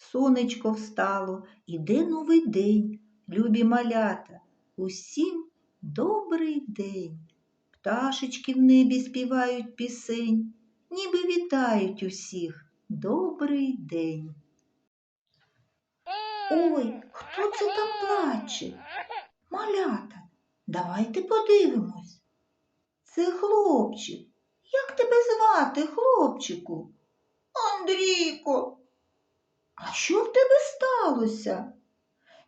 Сонечко встало, іде новий день, любі малята, усім добрий день. Пташечки в небі співають пісень, ніби вітають усіх добрий день. Ой, хто це там плаче? Малята, давайте подивимось. Це хлопчик. Як тебе звати, хлопчику? Андрійко. А що в тебе сталося?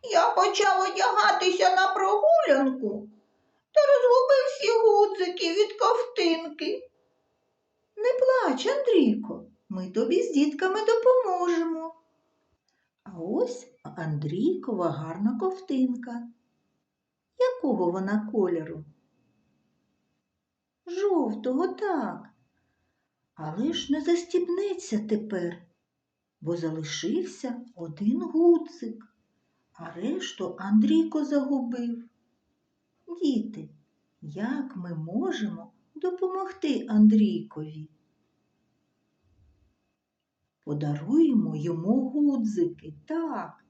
Я почав одягатися на прогулянку та розгубив всі гудзики від ковтинки. Не плач, Андрійко, ми тобі з дітками допоможемо. А ось Андрійкова гарна ковтинка. Якого вона кольору? Жовтого так. Але ж не застібнеться тепер, бо залишився один гудзик, а решту Андрійко загубив. Діти, як ми можемо допомогти Андрійкові? Подаруємо йому гудзики, так.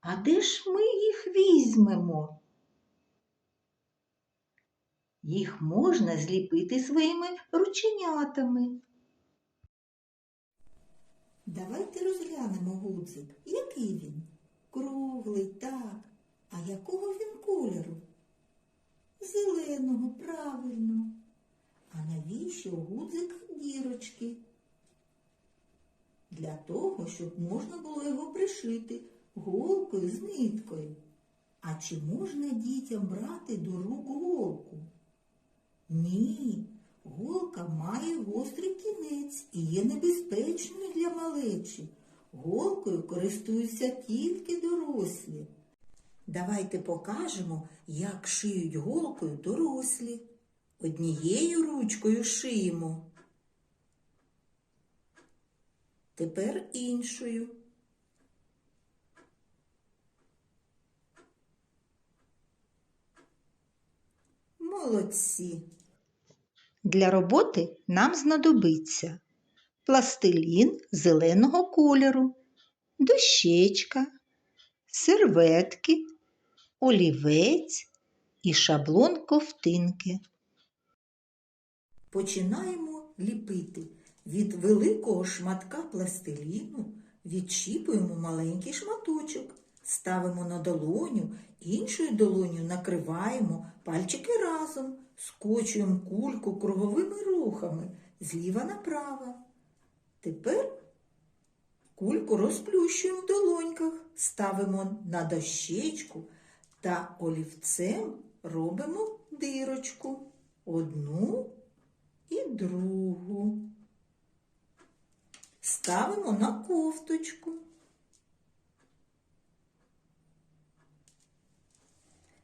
А де ж ми їх візьмемо? Їх можна зліпити своїми рученятами. Давайте розглянемо гудзик. Який він? Круглий, так. А якого він кольору? Зеленого, правильно. А навіщо гудзик дірочки? Для того, щоб можна було його пришити голкою з ниткою. А чи можна дітям брати до рук голку? Ні, має гострий кінець і є небезпечною для малечі. Голкою користуються тільки дорослі. Давайте покажемо, як шиють голкою дорослі. Однією ручкою шиємо. Тепер іншою. Молодці. Для роботи нам знадобиться пластилін зеленого кольору, дощечка, серветки, олівець і шаблон ковтинки. Починаємо ліпити. Від великого шматка пластиліну відчіпуємо маленький шматочок, ставимо на долоню, іншою долоню накриваємо пальчики разом, скочуємо кульку круговими рухами зліва направо. Тепер кульку розплющуємо в долоньках, ставимо на дощечку та олівцем робимо дирочку. Одну і другу. Ставимо на кофточку.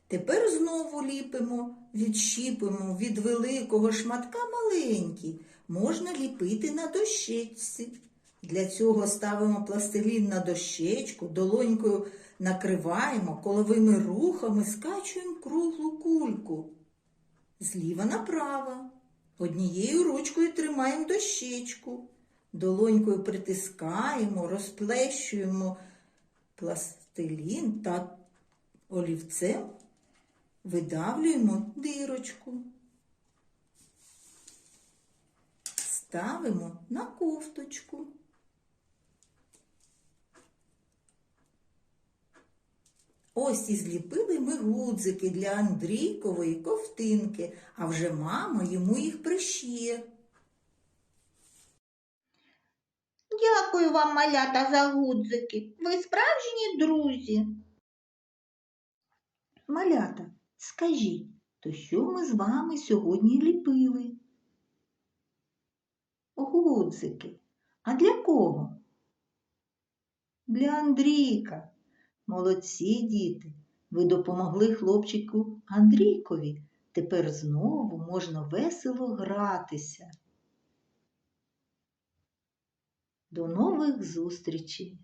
Тепер знову ліпимо, відщіпимо від великого шматка маленький. Можна ліпити на дощечці. Для цього ставимо пластилін на дощечку, долонькою накриваємо, коловими рухами скачуємо круглу кульку. Зліва направо. Однією ручкою тримаємо дощечку, долонькою притискаємо, розплещуємо пластилін та олівцем видавлюємо дирочку. Ставимо на кофточку. Ось і зліпили ми гудзики для Андрійкової ковтинки, а вже мама йому їх пришиє. Дякую вам, малята, за гудзики. Ви справжні друзі. Малята, скажіть, то що ми з вами сьогодні ліпили? Гудзики. А для кого? Для Андрійка. Молодці діти. Ви допомогли хлопчику Андрійкові. Тепер знову можна весело гратися. До нових зустрічей!